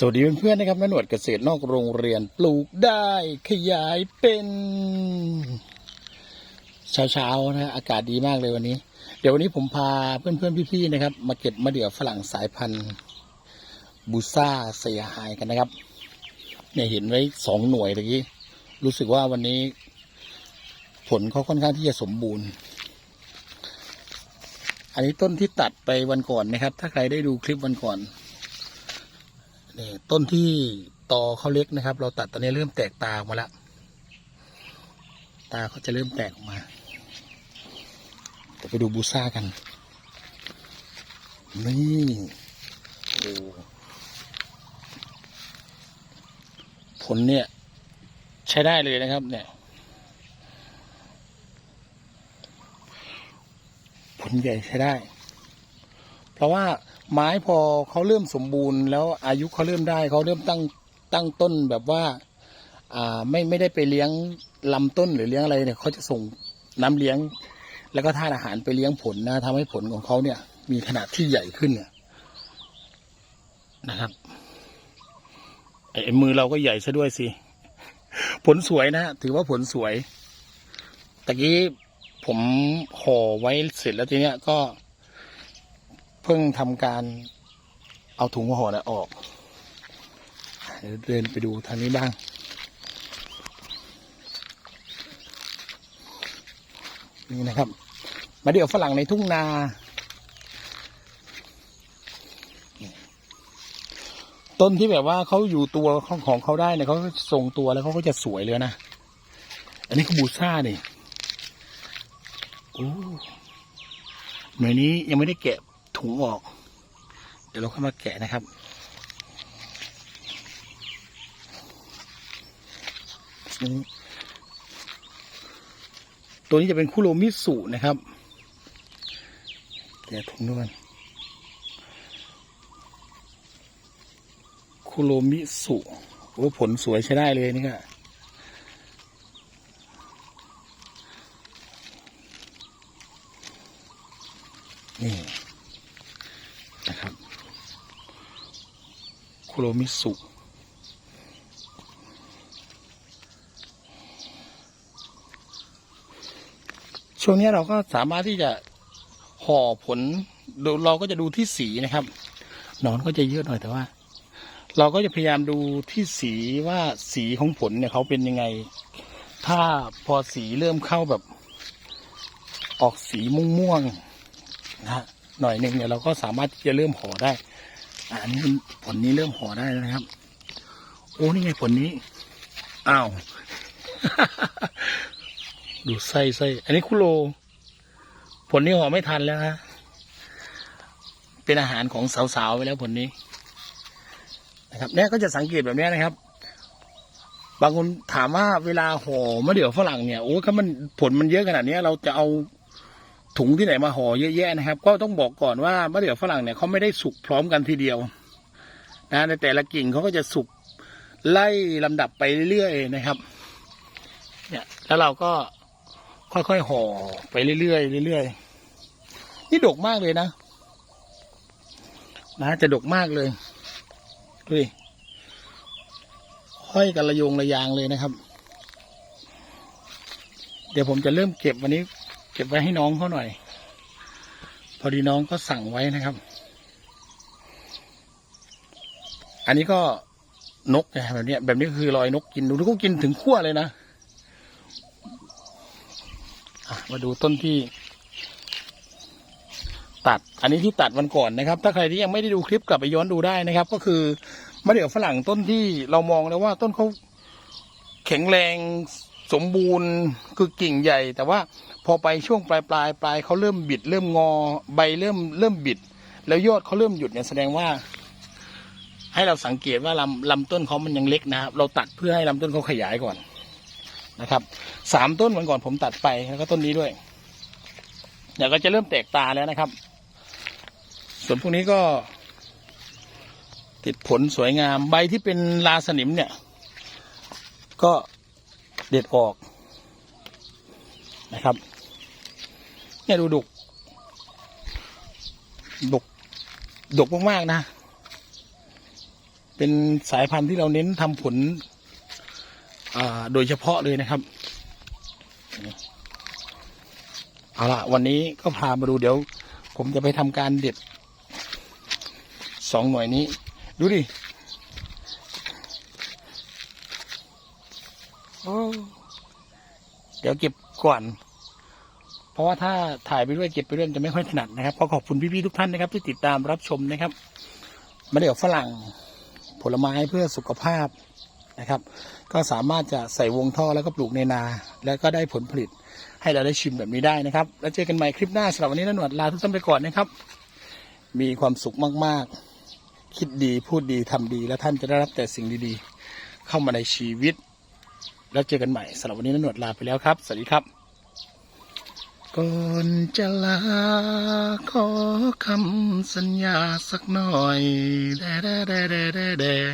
สวัสดีเพื่อนๆนะครับนันหนวดเกษตรนอกโรงเรียนปลูกได้ขยายเป็นเช้าๆนะอากาศดีมากเลยวันนี้ เดี๋ยววันนี้ผมพาเพื่อนๆพี่ๆนะครับ มาเก็บมะเดื่อฝรั่งสายพันธุ์บูซ่าเสียหายกันนะครับ เนี่ยเห็นไว้สองหน่วยตะกี้รู้สึกว่าวันนี้ ผลเขาค่อนข้างที่จะสมบูรณ์ อันนี้ต้นที่ตัดไปวันก่อนนะครับ ถ้าใครได้ดูคลิปวันก่อน นี่ต้นที่ตอเขาเล็กนะครับ เราตัดตอนนี้เริ่มแตกตาออกมาแล้วตาเขาจะเริ่มแตกออกมาเดี๋ยวไปดูบูซ่ากัน นี่โอ้ผลเนี่ย ใช้ได้เลยนะครับ เนี่ย ผลใหญ่ใช้ได้ เพราะว่าไม้พอเขาเริ่มสมบูรณ์ แล้วอายุเขาเริ่มได้เขาเริ่มตั้งตั้งต้นแบบว่าอ่าไม่ไม่ได้ไปเลี้ยงลำต้นหรือเลี้ยงอะไรเนี่ยเขาจะส่งน้ำเลี้ยง แล้วก็ธาตุอาหารไปเลี้ยงผลนะทำให้ผลของเขาเนี่ย มีขนาดที่ใหญ่ขึ้นเนี่ยนะครับไอ้ไอ้มือเราก็ใหญ่ซะด้วยสิ ผลสวยนะถือว่าผลสวยตะกี้ผมห่อไว้เสร็จแล้วทีเนี้ยก็ เพิ่งทำการเอาถุงห่อนะออก เดี๋ยวเดินไปดูทางนี้บ้าง นี่นะครับ มาเดี๋ยวฝรั่งในทุ่งนาต้นที่แบบว่าเขาอยู่ตัวของของเขาได้เนี่ยเขาทรงตัวแล้วเขาก็จะสวยเลยนะ อันนี้คือบูซ่านี่โอ้หน่วยนี้ยังไม่ได้แกะ ถุงออก เดี๋ยวเราเข้ามาแกะนะครับ ตัวนี้จะเป็นคุโรมิสุนะครับ แกะถุงด้วยคุโรมิสุโอ้ผลสวยใช้ได้เลยนี่ก็ นะครับ คุโรมิสุช่วงนี้เราก็สามารถที่จะห่อผลดูเราก็จะดูที่สีนะครับหนอนก็จะเยอะหน่อยแต่ว่า เราก็จะพยายามดูที่สีว่าสีของผลเนี่ยเขาเป็นยังไง ถ้าพอสีเริ่มเข้าแบบ ออกสีม่วงๆนะฮะ หน่อยหนึ่งเนี่ยเราก็สามารถที่จะเริ่มห่อได้อันนี้ผลนี้เริ่มห่อได้แล้วนะครับ โอ้นี่ไงผลนี้อ้าวดูไส้ไส้อันนี้คุโรผลนี้ห่อไม่ทันแล้วฮะเป็นอาหารของสาวๆไปแล้วผลนี้นะครับเนี่ยก็จะสังเกตแบบนี้นะครับ บางคนถามว่าเวลาห่อมะเดื่อฝรั่งเนี่ยโอ้ถ้ามันผลมันเยอะขนาดนี้เราจะเอา ถุงที่ไหนมาห่อเยอะแยะนะครับ ก็ต้องบอกก่อนว่ามะเดื่อฝรั่งเนี่ยเขาไม่ได้สุกพร้อมกันทีเดียวนะในแต่ละกิ่งเขาก็จะสุกไล่ลำดับไปเรื่อยๆนะครับ เนี่ยแล้วเราก็ค่อยๆห่อไปเรื่อยๆเรื่อยๆนี่ดกมากเลยนะ นะจะดกมากเลยดูดิห้อยกันระโยงระยางเลยนะครับ เดี๋ยวผมจะเริ่มเก็บวันนี้ เก็บไว้ให้น้องเขาหน่อย พอดีน้องก็สั่งไว้นะครับ อันนี้ก็นกนะแบบนี้แบบนี้คือรอยนกกินดูทุกกินถึงขั้วเลยนะอะมาดูต้นที่ ตัด อันนี้ที่ตัดวันก่อนนะครับ ถ้าใครที่ยังไม่ได้ดูคลิปกลับไปย้อนดูได้นะครับ ก็คือมะเดื่อฝรั่งต้นที่เรามองแล้วว่าต้นเขาแข็งแรงสมบูรณ์คือกิ่งใหญ่ แต่ว่า พอไปช่วงปลายปลายปลายเขาเริ่มบิด เริ่มงอใบเริ่มเริ่มบิด แล้วยอดเขาเริ่มหยุดเนี่ยแสดงว่า ให้เราสังเกตว่าลำลำต้นเขามันยังเล็กนะครับ เราตัดเพื่อให้ลำต้นเขาขยายก่อนนะครับสามต้นวันก่อนผมตัดไปแล้วก็ต้นนี้ด้วยเดี๋ยวก็จะเริ่มแตกตาแล้วนะครับ ส่วนพวกนี้ก็ ติดผลสวยงามใบที่เป็นลาสนิมเนี่ย ก็เด็ดออกนะครับ เนี่ยดูดุก ดุก ดุกมากๆนะ เป็นสายพันธุ์ที่เราเน้นทำผลโดยเฉพาะเลยนะครับ เอาละวันนี้ก็พามาดูเดี๋ยว ผมจะไปทำการเด็ดสองหน่วยนี้ ดูดิเดี๋ยวเก็บก่อน เพราะว่าถ้าถ่ายไปด้วยเก็บไปด้วยจะไม่ค่อยถนัดนะครับ ก็ขอบคุณพี่ๆทุกท่านนะครับ ที่ติดตามรับชมนะครับมาเดี๋ยวฝรั่งผลไม้เพื่อสุขภาพนะครับ ก็สามารถจะใส่วงท่อแล้วก็ปลูกในนา แล้วก็ได้ผลผลิตให้เราได้ชิมแบบนี้ได้นะครับ แล้วเจอกันใหม่คลิปหน้าสำหรับวันนี้นนหนวดลาทุกท่านไปก่อนนะครับ มีความสุขมากๆ คิดดีพูดดีทำดี แล้วท่านจะได้รับแต่สิ่งดีๆ เข้ามาในชีวิต แล้วเจอกันใหม่สำหรับวันนี้นนหนวดลาไปแล้วครับ สวัสดีครับ ก่อนจะลาขอคำสัญญาสักหน่อยแด่แด่แดแดแดแด